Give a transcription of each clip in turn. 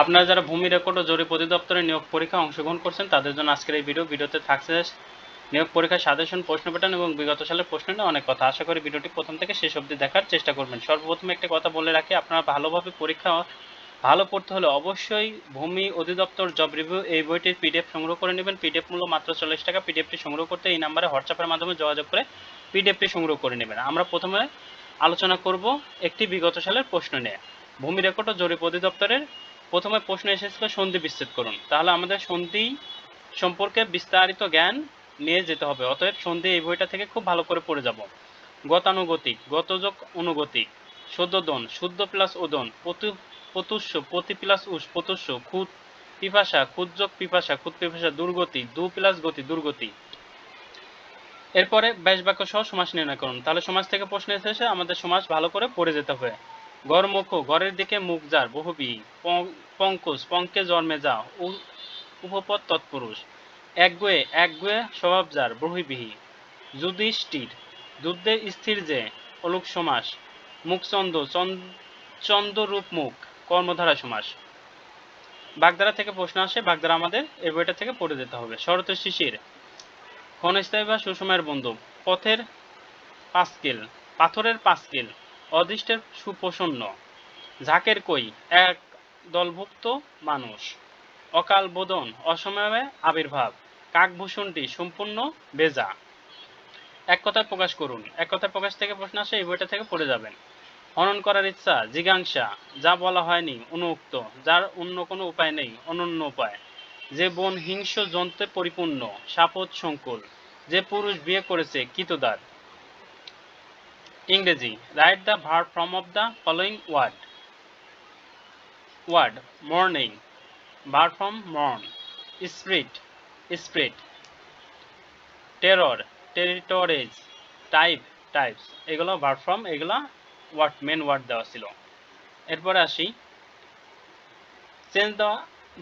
আপনারা যারা ভূমি রেকর্ড ও জরিপ অধিদপ্তরের নিয়োগ পরীক্ষায় অংশগ্রহণ করছেন, তাদের জন্য আজকের এই ভিডিও ভিডিওতে থাকছে নিয়োগ পরীক্ষার সাজেশন, প্রশ্ন প্যাটার্ন এবং বিগত সালের প্রশ্ন নিয়ে অনেক কথা। আশা করি ভিডিওটি প্রথম থেকে শেষ অবধি দেখার চেষ্টা করবেন। সর্বপ্রথমে একটা কথা বলে রাখি, আপনারা ভালোভাবে পরীক্ষা ভালো পড়তে হলে অবশ্যই ভূমি অধিদপ্তর জব রিভিউ এই বইটির পিডিএফ সংগ্রহ করে নেবেন। পিডিএফ মূল্য মাত্র চল্লিশ টাকা। পিডিএফটি সংগ্রহ করতে এই নাম্বারে হোয়াটসঅ্যাপের মাধ্যমে যোগাযোগ করে পিডিএফটি সংগ্রহ করে নেবেন। আমরা প্রথমে আলোচনা করব একটি বিগত সালের প্রশ্ন নিয়ে। ভূমি রেকর্ড ও জরিপ অধিদপ্তরের প্রথমে প্রশ্ন এসেছিল সন্ধি বিচ্ছেদ করুন। তাহলে আমাদের সন্ধি সম্পর্কে বিস্তারিত জ্ঞান নিয়ে যেতে হবে। অতএব সন্ধি এই বইটা থেকে খুব ভালো করে পড়ে যাব। গতানুগতিক, গতযোগ অনুগতিক সদ্যদন শুদ্ধ প্লাস ওদন প্রতু প্রতুষ্য প্রতি প্লাস উস প্রতুষ্য খুদ পিপাসা, খুদযোগ পিপাসা, খুদ পিপাসা দুর্গতি, দু প্লাস গতি, দুর্গতি। এরপরে ব্যাস বাক্য সহ সমাস নির্ণয় করুন। তাহলে সমাজ থেকে প্রশ্ন এসেছে, আমাদের সমাজ ভালো করে পড়ে যেতে হবে। গড়মুখ ঘরের দিকে মুখ যার বহুবি পঙ্কজ পঙ্কে জন্মে যা উপপদ তৎপুরুষ। একগুয়ে একগুয়ে স্বভাব যার বহুবিহি যুধিষ্ঠির, যুদ্ধে স্থির যে, অলোক সমাস। মুখচন্দ চন্দ্ররূপ মুখ, কর্মধারা সমাস। বাগধারা থেকে প্রশ্ন আসে, বাগধারা আমাদের এই বইটা থেকে পড়ে যেতে হবে। শরত শিশির, ক্ষণস্থায়ী বা সুসময়ের বন্ধু। পথের পাঁচকিল, পাথরের পাঁচকিল। অদৃষ্টের সুপ্রসন্ন। ঝাঁকের কই, এক দলভুক্ত মানুষ। অকাল বোধন, অসময়ে আবির্ভাব। কাকভূষণটি সম্পূর্ণ বেজা। এক কথায় প্রকাশ করুন। এক কথায় প্রকাশ থেকে প্রশ্ন আসে, এই বইটা থেকে পড়ে যাবেন। হনন করার ইচ্ছা, জিজ্ঞাসা, যা বলা হয়নি, অনুক্ত, যার অন্য কোনো উপায় নেই, অনন্য উপায়। যে বন হিংস্র যন্ত্রে পরিপূর্ণ সাপদ সংকুল। যে পুরুষ বিয়ে করেছে, কিতদার। ইংরেজি। Write the verb form of the following word word morning verb form morn spirit spirit terror territories type types এগুলো ভার ফ্রম এগুলো ওয়ার্ড মেন ওয়ার্ড দেওয়া ছিল। এরপরে আসি। Change the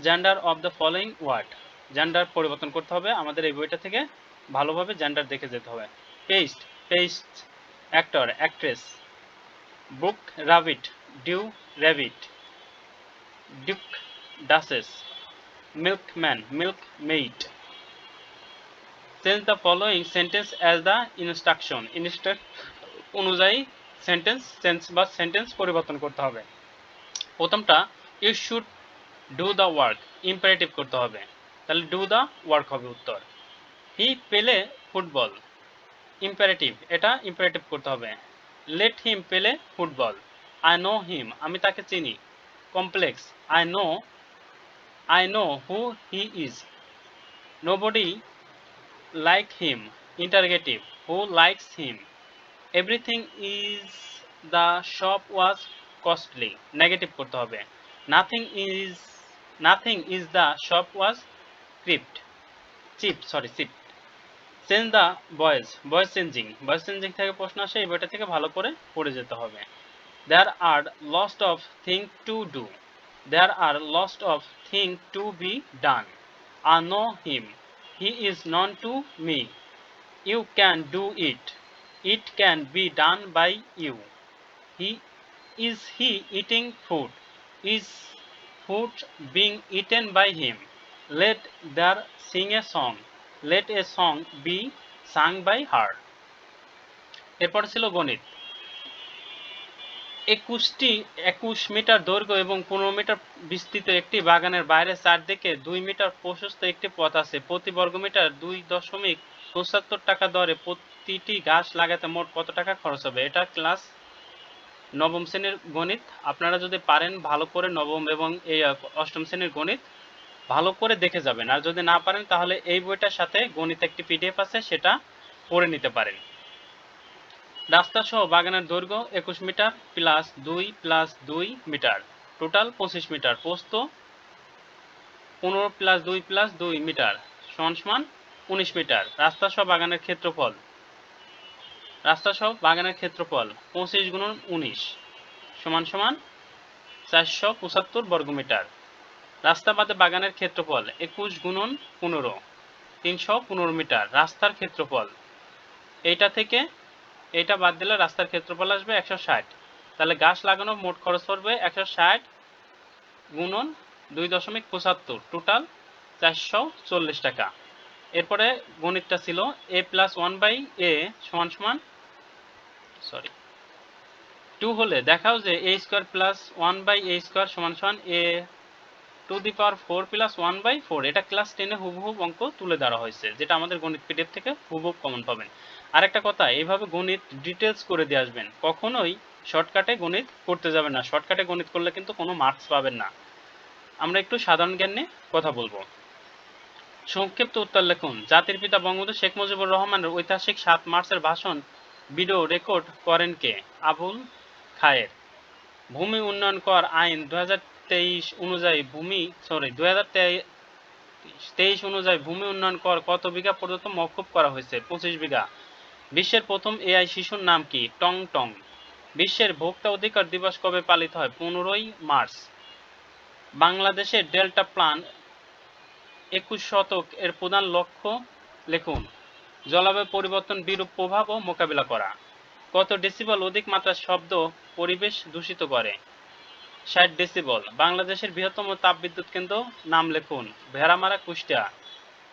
gender of the following word gender পরিবর্তন করতে হবে। আমাদের এই বইটা থেকে ভালোভাবে জেন্ডার দেখে যেতে হবে। Paste paste actor actress buck rabbit doe rabbit duke duchess milkman milk maid change the following sentence as the instruction instruct অনুযায়ী সেন্টেন্স সেন্স বা সেন্টেন্স পরিবর্তন করতে হবে। প্রথমটা you should do the work imperative করতে হবে। তাহলে ডু দ্য ওয়ার্ক হবে উত্তর। হি পেলে ফুটবল ইম্পারেটিভ এটা ইম্পারেটিভ করতে হবে। Let him play football I know him আমি তাকে চিনি। Complex I know I know who he is nobody like him interrogative who likes him everything is the shop was costly negative করতে হবে। Nothing is nothing is the shop was crypt cheap sorry cheap change the voice voice changing voice changing থেকে প্রশ্ন আসে, এই বইটা থেকে ভালো করে পড়ে যেতে হবে দেয়ার are lost of thing to do there are lost of thing to be done I know him he is known to me you can do it it can be done by you. He, is he eating food? Is food being eaten by him? Let there sing a song. Let a song be sung by her. এরপর ছিল গণিত। একুশটি, একুশ metre দৈর্ঘ্য এবং পনেরো metre বিস্তৃত একটি বাগানের বাইরে চারদিকে দুই মিটার প্রশস্ত একটি পথ আছে। প্রতি বর্গমিটার দুই দশমিক পঁচাত্তর টাকা দরে প্রতিটি গাছ লাগাতে মোট কত টাকা খরচ হবে? এটা ক্লাস নবম শ্রেণির গণিত। আপনারা যদি পারেন, ভালো করে নবম এবং এই অষ্টম শ্রেণির গণিত ভালো করে দেখে যাবেন। আর যদি না পারেন, তাহলে এই বইটার সাথে গণিত একটি পিডিএফ আছে, সেটা পড়ে নিতে পারেন। রাস্তা সহ বাগানের দৈর্ঘ্য একুশ মিটার প্লাস দুই প্লাস দুই মিটার। টোটাল পঁচিশ মিটার। পোস্ত পনেরো প্লাস দুই প্লাস দুই মিটার। সমান সমান উনিশ মিটার। রাস্তা সহ বাগানের ক্ষেত্রফল। রাস্তা সহ বাগানের ক্ষেত্রফল পঁচিশ গুণন উনিশ। সমান সমান চারশো পঁচাত্তর বর্গমিটার। রাস্তা বাদে বাগানের ক্ষেত্রফল একুশ গুণন পনেরো, তিনশো পনেরো মিটার, রাস্তার ক্ষেত্রফল। এইটা থেকে এটা বাদ দিলে রাস্তার ক্ষেত্রফল আসবে একশো ষাট। তাহলে গাছ লাগানো মোট খরচ পড়বে একশো ষাট গুণন দুই দশমিক পঁচাত্তর টোটাল চারশো চল্লিশ টাকা। এরপরে গণিতটা ছিল A plus one by A সমান সমান সরি টু হলে দেখাও যে A square plus one by A square সমান সমান A to the power four plus one by four এটা ক্লাস টেনে হুবহুব অঙ্ক তুলে ধরা হয়েছে, যেটা আমাদের গণিত পিডিএফ থেকে হুবহুব কমন পাবেন। আরেকটা কথা, এইভাবে গণিত ডিটেলস করে দিয়ে আসবেন, কখনোই শর্টকাটে গণিত করতে যাবেন না। শর্টকাটে গণিত করলে কিন্তু কোনো মার্কস পাবেন না। আমরা একটু সাধারণ জ্ঞান নিয়ে কথা বলব। সংক্ষিপ্ত উত্তর লিখুন, জাতির পিতা বঙ্গবন্ধু শেখ মুজিবুর রহমানের ঐতিহাসিক সাত মার্চের ভাষণ ভিডিও রেকর্ড করেন কে? আবুল খায়ের। ভূমি উন্নয়ন কর আইন দু হাজার অনুযায়ী ভূমি সরি দু তেইশ অনুযায়ী ভূমি উন্নয়ন কর কত বিঘা পর্যন্ত মওকুফ করা হয়েছে? পঁচিশ বিঘা। বিশ্বের প্রথম এআই শিশুর নাম কি? টং টং। বিশ্বের ভোক্তা অধিকার দিবস কবে পালিত হয়? পনেরোই মার্চ। বাংলাদেশের ডেল্টা প্লান একুশ শতক এর প্রধান লক্ষ্য লিখুন। জলবায়ু পরিবর্তন বিরূপ প্রভাব ও মোকাবিলা করা। কত ডেসিবল অধিক মাত্রার শব্দ পরিবেশ দূষিত করে? ষাট ডেসিবল বাংলাদেশের বৃহত্তম তাপবিদ্যুৎ কেন্দ্র নাম লিখুন, ভেড়ামারা, কুষ্টিয়া।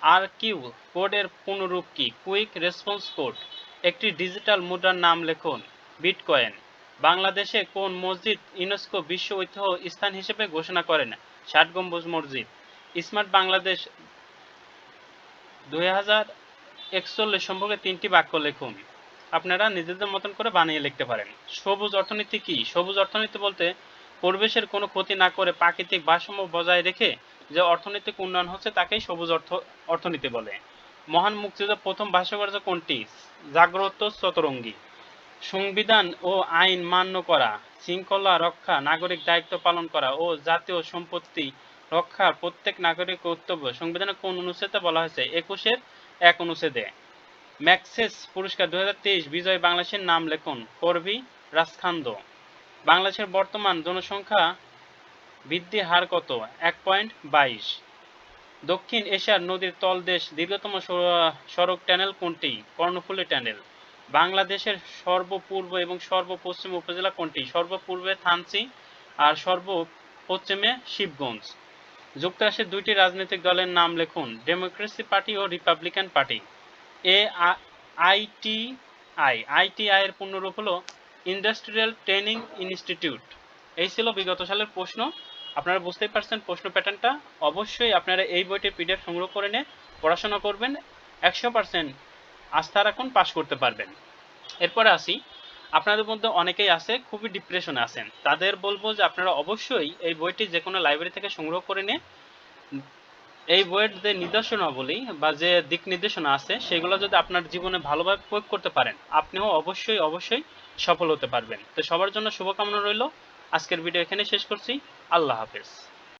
আর কিউ, কোডের পুনরূপ কি? Quick response code. একটি ডিজিটাল মুদ্রার নাম লিখুন, বিটকয়েন। বাংলাদেশে কোন মসজিদ ইউনেস্কো বিশ্ব ঐতিহ্য স্থান হিসেবে ঘোষণা করেন? ষাট গম্বুজ মসজিদ। স্মার্ট বাংলাদেশ দুই হাজার একচল্লিশ সম্পর্কে তিনটি বাক্য লিখুন। আপনারা নিজেদের মতন করে বানিয়ে লিখতে পারেন। সবুজ অর্থনীতি কি? সবুজ অর্থনীতি বলতে পরিবেশের কোনো ক্ষতি না করে প্রাকৃতিক ভারসাম্য বজায় রেখে যে অর্থনৈতিক উন্নয়ন হচ্ছে তাকেই সবুজ অর্থ, অর্থনীতি বলে। মহান মুক্তিযুদ্ধের প্রথম ভাষ্যকার্য কোনটি? জাগ্রত চতরঙ্গী। সংবিধান ও আইন মান্য করা, শৃঙ্খলা রক্ষা, নাগরিক দায়িত্ব পালন করা ও জাতীয় সম্পত্তি রক্ষার প্রত্যেক নাগরিক কর্তব্য সংবিধানের কোন অনুচ্ছেদে বলা হয়েছে? একুশের এক অনুচ্ছেদে। ম্যাক্সেস পুরস্কার দুই হাজার তেইশ, বিজয় বাংলাদেশের নাম লেখুন, করবি রাজখান্দ বাংলাদেশের বর্তমান জনসংখ্যা বৃদ্ধি হার কত? এক পয়েন্ট বাইশ। দক্ষিণ এশিয়ার নদীর তলদেশ দীর্ঘতম সড়ক টানেল কোনটি? কর্ণফুলী টানেল বাংলাদেশের সর্বপূর্ব এবং সর্বপশ্চিম উপজেলা কোনটি? সর্বপূর্বে থানচি আর সর্বপশ্চিমে শিবগঞ্জ। যুক্তরাষ্ট্রের দুইটি রাজনৈতিক দলের নাম লিখুন। ডেমোক্রেসি পার্টি ও রিপাবলিকান পার্টি। এ আইটিআই আইটিআই এর পূর্ণরূপ হলো ইন্ডাস্ট্রিয়াল ট্রেনিং ইনস্টিটিউট এই ছিল বিগত সালের প্রশ্ন। আপনারা বুঝতেই পারছেন প্রশ্ন প্যাটার্নটা। অবশ্যই আপনারা এই বইটির পিডিএফ সংগ্রহ করে নিয়ে পড়াশোনা করবেন। একশো পার্সেন্ট আস্থা রাখুন, পাশ করতে পারবেন। এরপরে আসি। আপনাদের মধ্যে অনেকেই আছে, খুবই ডিপ্রেশনে আছেন। তাদের বলব যে আপনারা অবশ্যই এই বইটি যে কোনো লাইব্রেরি থেকে সংগ্রহ করে নিয়ে এই বইয়ের যে নির্দেশনাবলী বা যে দিক নির্দেশনা আছে, সেগুলো যদি আপনার জীবনে ভালোভাবে প্রয়োগ করতে পারেন, আপনিও অবশ্যই অবশ্যই সফল হতে পারবেন। তো সবার জন্য শুভকামনা রইল। আজকের ভিডিও এখানে শেষ করছি। আল্লাহ হাফেজ।